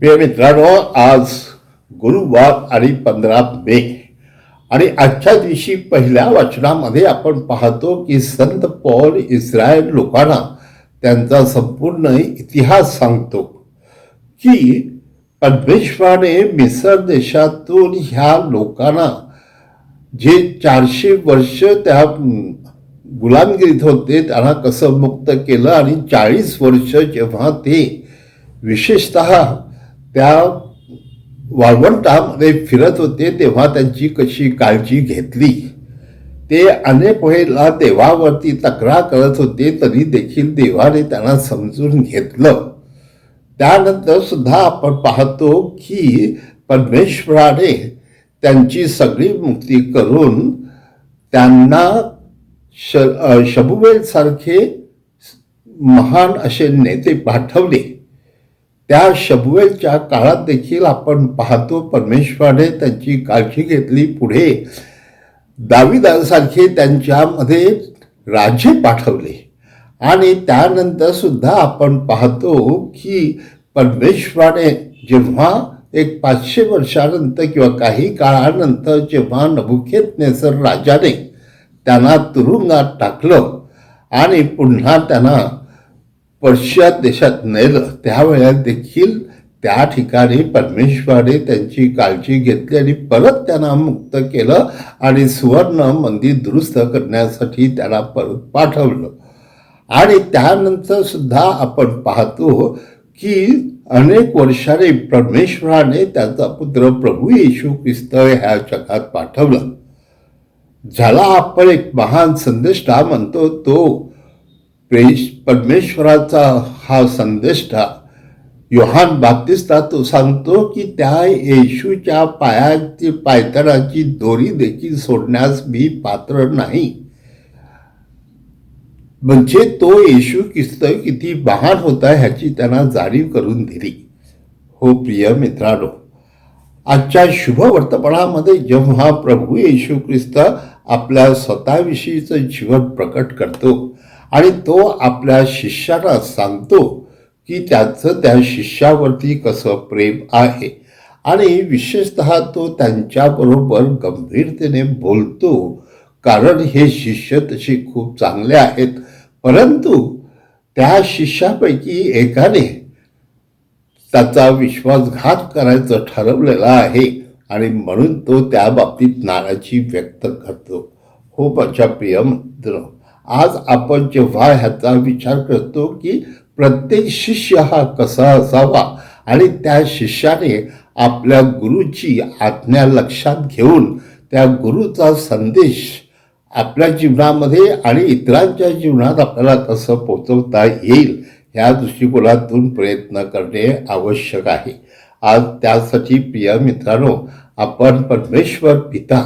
प्रिय मित्रांनो आज गुरुवार आणि पंधरा मे. आणि आजच्या दिवशी पहिल्या वाचनामध्ये आपण पाहतो की संत पॉल इस्रायल लोकांना त्यांचा संपूर्ण इतिहास सांगतो की परमेश्वराने मिसर देशातून ह्या लोकांना जे चारशे वर्ष त्या गुलामगिरीत होते त्यांना कसं मुक्त केलं आणि चाळीस वर्ष जेव्हा ते विशेषत त्या वाळवंटामध्ये फिरत होते तेव्हा त्यांची कशी काळजी घेतली? ते अनेक वेळेला देवावरती तक्रार करत होते तरी देखील देवाने त्यांना समजून घेतलं. त्यानंतर सुद्धा आपण पाहतो की परमेश्वराने त्यांची सगळी मुक्ती करून त्यांना श शबुवेलसारखे महान असे नेते पाठवले. त्या शबुवेलच्या काळात देखील आपण पाहतो परमेश्वराने त्यांची काळजी घेतली. पुढे दाविदासारखे त्यांच्यामध्ये राजे पाठवले. आणि त्यानंतर सुद्धा आपण पाहतो की परमेश्वराने जेव्हा एक पाचशे वर्षानंतर किंवा काही काळानंतर जेव्हा नभुखेत नेसर राजाने त्यांना तुरुंगात टाकलं आणि पुन्हा त्यांना पर्शिया देशात नेलं त्यावेळेला देखील त्या ठिकाणी परमेश्वराने त्यांची काळजी घेतली आणि परत त्यांना मुक्त केलं आणि सुवर्ण मंदिर दुरुस्त करण्यासाठी त्यांना परत पाठवलं. आणि त्यानंतर सुद्धा आपण पाहतो की अनेक वर्षाने परमेश्वराने त्याचा पुत्र प्रभू येशू ख्रिस्त ह्या जगात पाठवलं. ज्याला आपण एक महान संदेष्टा म्हणतो तो प्रेश परमेश्वराचा हा संदेष्टा योहान बाप्तिस्ता तो सांगतो की त्या येशूच्या पायाची पायतणाची दोरी देखील सोडण्यास मी पात्र नाही. म्हणजे तो येशू ख्रिस्त किती महान होता ह्याची त्यांना जाणीव करून दिली. हो प्रिय मित्रांनो आजच्या शुभ वर्तमानामध्ये जेव्हा प्रभू येशू ख्रिस्त आपल्या स्वतःविषयीचं जीवन प्रकट करतो आणि तो आपल्या शिष्याला सांगतो की त्याचं त्या शिष्यावरती कसं प्रेम आहे आणि विशेषत तो त्यांच्याबरोबर गंभीरतेने बोलतो कारण हे शिष्य तसे खूप चांगले आहेत. परंतु त्या शिष्यापैकी एकाने त्याचा विश्वासघात करायचं ठरवलेला आहे आणि म्हणून तो त्या बाबतीत नाराजी व्यक्त करतो. हो माझ्या प्रिय मित्र आज आपण जेव्हा ह्याचा विचार करतो की प्रत्येक शिष्य हा कसा असावा आणि त्या शिष्याने आपल्या गुरुची आज्ञा लक्षात घेऊन त्या गुरुचा संदेश आपल्या जीवनामध्ये आणि इतरांच्या जीवनात आपल्याला तसं पोचवता येईल ह्या दृष्टिकोनातून प्रयत्न करणे आवश्यक आहे. आज त्यासाठी प्रिय मित्रांनो आपण परमेश्वर पिता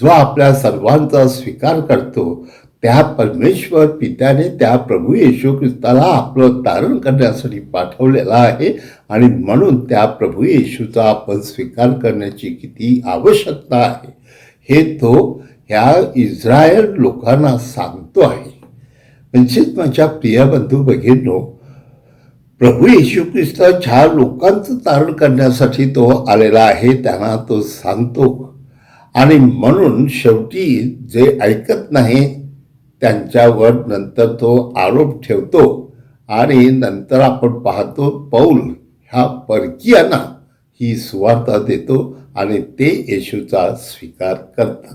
जो आपल्या सर्वांचा स्वीकार करतो त्या परमेश्वर पित्याने त्या प्रभू येशू ख्रिस्ताला आपलं तारण करण्यासाठी पाठवलेला आहे आणि म्हणून त्या प्रभू येशूचा आपण स्वीकार करण्याची किती आवश्यकता आहे. हे तो ह्या इस्रायल लोकांना सांगतो आहे. म्हणजेच माझ्या प्रिय बंधू भगिनींनो प्रभू येशू ख्रिस्त ज्या लोकांचं तारण करण्यासाठी तो आलेला आहे त्यांना तो सांगतो. आणि म्हणून शेवटी जे ऐकत नाही त्यांच्यावर नंतर तो आरोप ठेवतो. आणि नंतर आपण पाहतो पौल ह्या परकीयांना ही सुवार्ता देतो आणि ते येशूचा स्वीकार करतात.